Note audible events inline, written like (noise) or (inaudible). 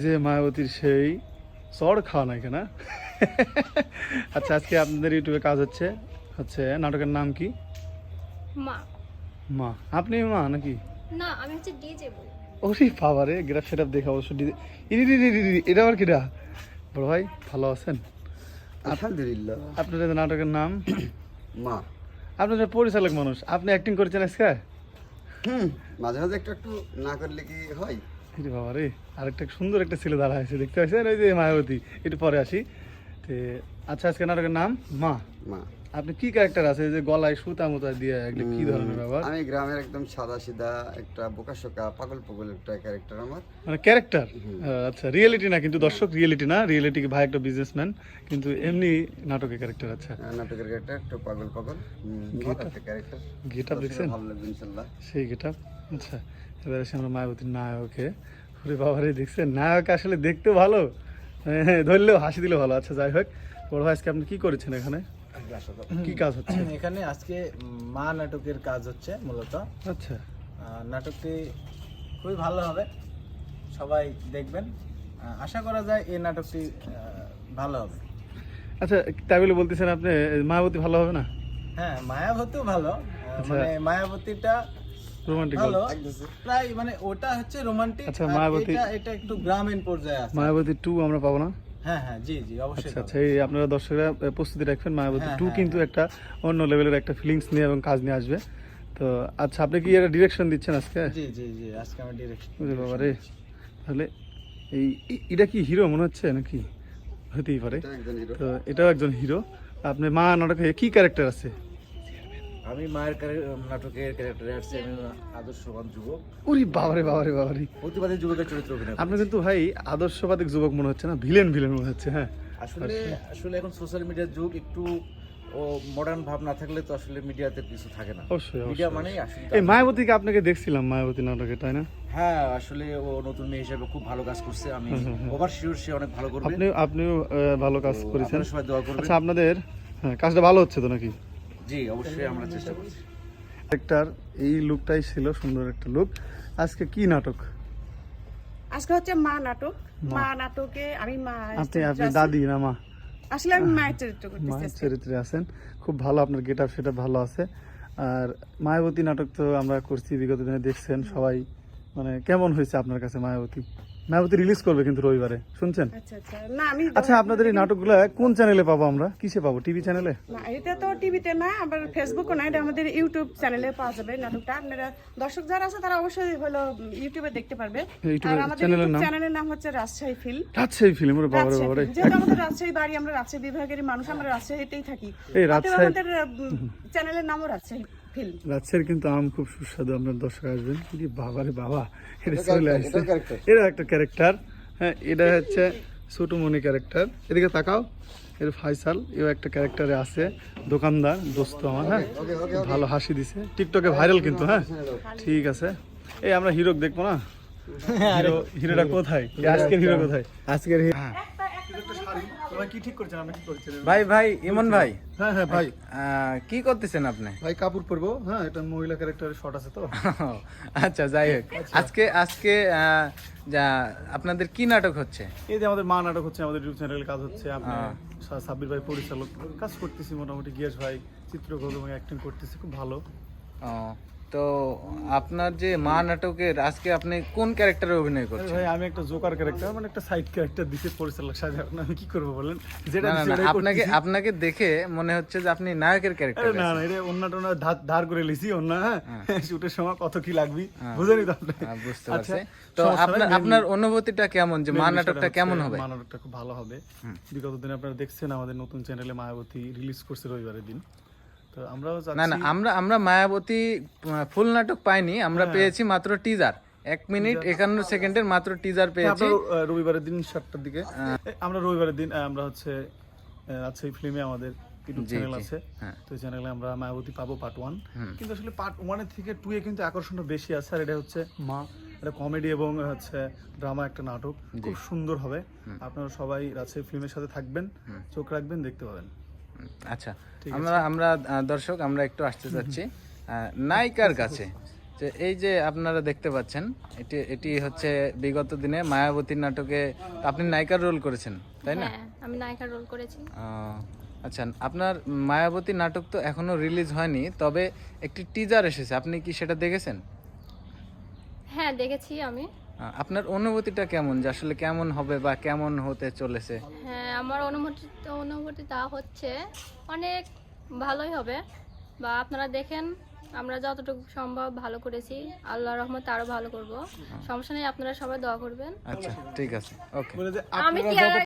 যে মায়াবতীর সেই চড় খাওয়া নাই কেনা (laughs) আচ্ছা আজকে আপনাদের ইউটিউবে কাজ হচ্ছে হচ্ছে নাটকের নাম কি? মা। মা। আপনি মা নাকি? না আমি হচ্ছে ডিজে ওরে বাবা রে গ্রাফ সেট দেখে অবশ্য ইরি রি রি রি রি, এটা আবার কিরা? বড় ভাই ভালো আছেন? আলহামদুলিল্লাহ। আপনাদের নাটকের নাম? (coughs) মা। আপনাদের পরিচালক মানুষ আপনি অ্যাক্টিং করেছেন আজকে? হুম মাঝে মাঝে একটু একটু না করলে কি হয়? ইরে বাবা রে। আরেকটা সুন্দর একটা ছেলে দাঁড়া আছে দেখতে পাচ্ছেন ওই যে মায়াবতী একটু পরে আসি। তে আচ্ছা আজকে নাটকের নাম? মা। মা। আপনি কি ক্যারেক্টার আছে? যে গলায় সুতা মুতা দিয়ে এগুলো কি ধরনের ব্যাপার? আমি গ্রামের একদম সাদা সিধা একটা বোকাশোকা পাগল পাগল একটা ক্যারেক্টার আমার। মানে ক্যারেক্টার আচ্ছা রিয়েলিটি না কিন্তু দর্শক রিয়েলিটি না? রিয়েলিটি ভাই একটা বিজনেসম্যান কিন্তু এমনি নাটকের ক্যারেক্টার আচ্ছা। নাটকের ক্যারেক্টার একটু পাগল পাগল গেট আপ দেখছেন? ভালো লাগবে ইনশাল্লাহ। সেই গেট আপ আচ্ছা। এবারে সে আমরা মায়াবতীর নায়কে ওরে বাবারে দেখছেন? নায়ক আসলে দেখতে ভালো। হ্যাঁ, ধরলেও হাসি দিলে ভালো। আচ্ছা যাই হোক। বড় ভাই আজকে আপনি কি করেছেন এখানে? কি কাজ হচ্ছে? এখানে আজকে মা নাটকের কাজ হচ্ছে মূলত। আচ্ছা। নাটকটি খুবই ভালো হবে। সবাই দেখবেন। আশা করা যায় এই নাটকটি ভালো হবে। আচ্ছা তাই বলে বলতেছেন আপনি মায়াবতী ভালো হবে না? হ্যাঁ মায়াবতীও ভালো। আচ্ছা। মানে মায়াবতীটা রোমান্টিক ভালো প্রায় মানে ওটা হচ্ছে রোমান্টিক আচ্ছা, মায়াবতী- এটা একটু গ্রামীণ পর্যায়ে আছে। মায়াবতী টু আমরা পাবো না? হ্যাঁ হ্যাঁ জি জি অবশ্যই আচ্ছা আচ্ছা এই আপনারা দর্শকরা প্রস্তুতি রাখবেন মায়াবতী হ্যাঁ, টু হ্যাঁ, কিন্তু একটা অন্য লেভেলের একটা ফিলিংস নিয়ে এবং কাজ নিয়ে আসবে। তো আচ্ছা আপনি কি এর ডিরেকশন দিচ্ছেন আজকে? জি জি জি আজকে আমি ডিরেকশন বাবা রে। তাহলে এই এটা কি হিরো মনে হচ্ছে নাকি? হতেই পারে। তো এটাও একজন হিরো আপনি মা নাটকে কি ক্যারেক্টার আছে? আমি মায়ের নাটকের ক্যারেক্টারে আসছি আমি আদর্শবান যুবক। ওরে বাবারে বাবারে বাবারে। প্রতিবাদী যুবকের চরিত্র অভিনয় আপনি কিন্তু ভাই আদর্শবাদিক যুবক মনে হচ্ছে না ভিলেন ভিলেন মনে হচ্ছে হ্যাঁ। আসলে আসলে এখন সোশ্যাল মিডিয়ার যুগ একটু ও মডার্ন ভাব না থাকলে তো আসলে মিডিয়াতে কিছু থাকে না। অবশ্যই মিডিয়া মানেই আসলে এই মায়াবতীকে আপনাকে দেখছিলাম মায়াবতী নাটকে তাই না? হ্যাঁ আসলে ও নতুন মেয়ে হিসেবে খুব ভালো কাজ করছে আমি ওভার শিওর সে অনেক ভালো করবে। আপনি আপনিও ভালো কাজ করেছেন। সবাই দোয়া করবেন। আচ্ছা আপনাদের হ্যাঁ কাজটা ভালো হচ্ছে তো নাকি? জি অবশ্যই আমরা চেষ্টা করছি। ক্যারেক্টার এই লুকটাই ছিল সুন্দর একটা লুক আজকে কি নাটক? আজকে হচ্ছে মা নাটক। মা। নাটকে আমি মা আপনি আপনি দাদি না মা? আসলে আমি মায়ের (laughs) চরিত্র করতেছি মায়ের চরিত্রে আছেন। খুব ভালো আপনার গেট আপ সেটা ভালো আছে। আর মায়াবতী নাটক তো আমরা করছি বিগত দিনে দেখছেন সবাই। মানে কেমন হয়েছে আপনার কাছে মায়াবতী? মায়াবতী রিলিজ করবে কিন্তু রবিবারে শুনছেন? আচ্ছা আচ্ছা। আচ্ছা আপনাদের এই নাটকগুলো কোন চ্যানেলে পাবো আমরা? কিসে পাবো? টিভি চ্যানেলে না এটা তো টিভিতে না আবার ফেসবুকও না এটা আমাদের ইউটিউব চ্যানেলে পাওয়া যাবে নাটকটা। আপনারা দর্শক যারা আছে তারা অবশ্যই হলো ইউটিউবে দেখতে পারবে। আর আমাদের চ্যানেলের নাম? হচ্ছে রাজশাহী ফিল্ম রাজশাহী ফিল্ম ওরে বাবারে রাজশাহী যেহেতু আমাদের রাজশাহী বাড়ি আমরা রাজশাহী বিভাগের মানুষ আমরা রাজশাহীতেই থাকি। এই রাজশাহী- আমাদের চ্যানেলের নামও রাজশাহী। ফিল্ম। রাজশাহীর কিন্তু আম খুব সুস্বাদু আপনার দর্শক আসবেন। কি বাবারে বাবা এটা চলে আসছে। এটা একটা ক্যারেক্টার হ্যাঁ এটা হচ্ছে ছোটমণি ক্যারেক্টার এদিকে তাকাও এর ফাইসাল এও একটা ক্যারেক্টারে আছে। দোকানদার দোস্ত আমার হ্যাঁ ভালো হাসি দিছে। টিকটকে ভাইরাল কিন্তু হ্যাঁ। ঠিক আছে। এই আমরা হিরো দেখব না? হিরো হিরোটা কোথায়? আজকের হিরো কোথায়? আজকের কি ঠিক করছেন? আপনি কি করছেন? ভাই ভাই ইমন ভাই। হ্যাঁ হ্যাঁ ভাই। কি করতেছেন আপনি? ভাই কাপড় পরবো। হ্যাঁ এটা মহিলা ক্যারেক্টারের শর্ট আছে তো। (laughs) আচ্ছা যাই হোক। আজকে আজকে আহ, যা আপনাদের কি নাটক হচ্ছে? এই যে আমাদের মা নাটক হচ্ছে আমাদের ইউটিউব চ্যানেলে কাজ হচ্ছে। আপনি সা- সাব্বির ভাই পরিচালক কাজ করতেছি মোটামুটি গিয়াস ভাই চিত্রকর এবং অ্যাক্টিং করতেছি খুব ভালো। তো আপনার যে মা নাটকের আজকে আপনি কোন ক্যারেক্টারে অভিনয় করছেন? ভাই আমি একটা জোকার ক্যারেক্টার মানে একটা সাইড ক্যারেক্টার দিতে পরিচালক এখন আমি কি করব বলেন? যেটা না না না আপনাকে আপনাকে দেখে মনে হচ্ছে যে আপনি নায়কের ক্যারেক্টার না না এটা অন্য টন্য ধার করে লিছি অন্য হ্যাঁ। শুটের সময় কত কি লাগবে বুঝেনি তো আপনি? বুঝতে আচ্ছা, পারছি। তো আপনার আপনার অনুভূতিটা কেমন যে মা নাটকটা কেমন হবে? মা নাটকটা খুব ভালো হবে। বিগত দিনে আপনারা দেখছেন আমাদের নতুন চ্যানেলে মায়াবতী রিলিজ করছে রবিবারের দিন। তো আমরাও না না আমরা আমরা মায়াবতী ফুল নাটক পাইনি আমরা হ্যাঁ। পেয়েছি মাত্র টিজার এক মিনিট একান্ন সেকেন্ডের মাত্র টিজার হ্যাঁ, পেয়েছি। রবিবারের দিন সাতটার দিকে। আমরা রবিবারের দিন আমরা হচ্ছে রাজশাহী ফিল্মে আমাদের ইউটিউব চ্যানেল আছে। হ্যাঁ। তো চ্যানেলে আমরা মায়াবতী পাবো পার্ট ওয়ান কিন্তু আসলে পার্ট ওয়ানের থেকে টু এ কিন্তু আকর্ষণটা বেশি আছে আর এটা হচ্ছে মা। এটা কমেডি এবং হচ্ছে ড্রামা একটা নাটক। খুব সুন্দর হবে। আপনারা সবাই রাজশাহী ফিল্মের সাথে থাকবেন চোখ রাখবেন দেখতে পাবেন। আচ্ছা আমরা আমরা দর্শক আমরা একটু আসতে চাচ্ছি নায়িকার কাছে। যে এই যে আপনারা দেখতে পাচ্ছেন এটি এটি হচ্ছে বিগত দিনে মায়াবতী নাটকে আপনি নায়িকার রোল করেছেন তাই না? হ্যাঁ আমি নায়িকার রোল করেছি। আচ্ছা আপনার মায়াবতী নাটক তো এখনও রিলিজ হয়নি তবে একটি টিজার এসেছে আপনি কি সেটা দেখেছেন? হ্যাঁ দেখেছি আমি। আপনার অনুভূতিটা কেমন যে আসলে কেমন হবে বা কেমন হতে চলেছে? হ্যাঁ আমার অনুভূতি অনুভূতি তা হচ্ছে। অনেক ভালোই হবে। বা আপনারা দেখেন আমরা যতটুকু সম্ভব ভালো করেছি। আল্লাহ রহমত আরও ভালো করব। সমস্যা নেই আপনারা সবাই দোয়া করবেন। আচ্ছা ঠিক আছে। ওকে আমি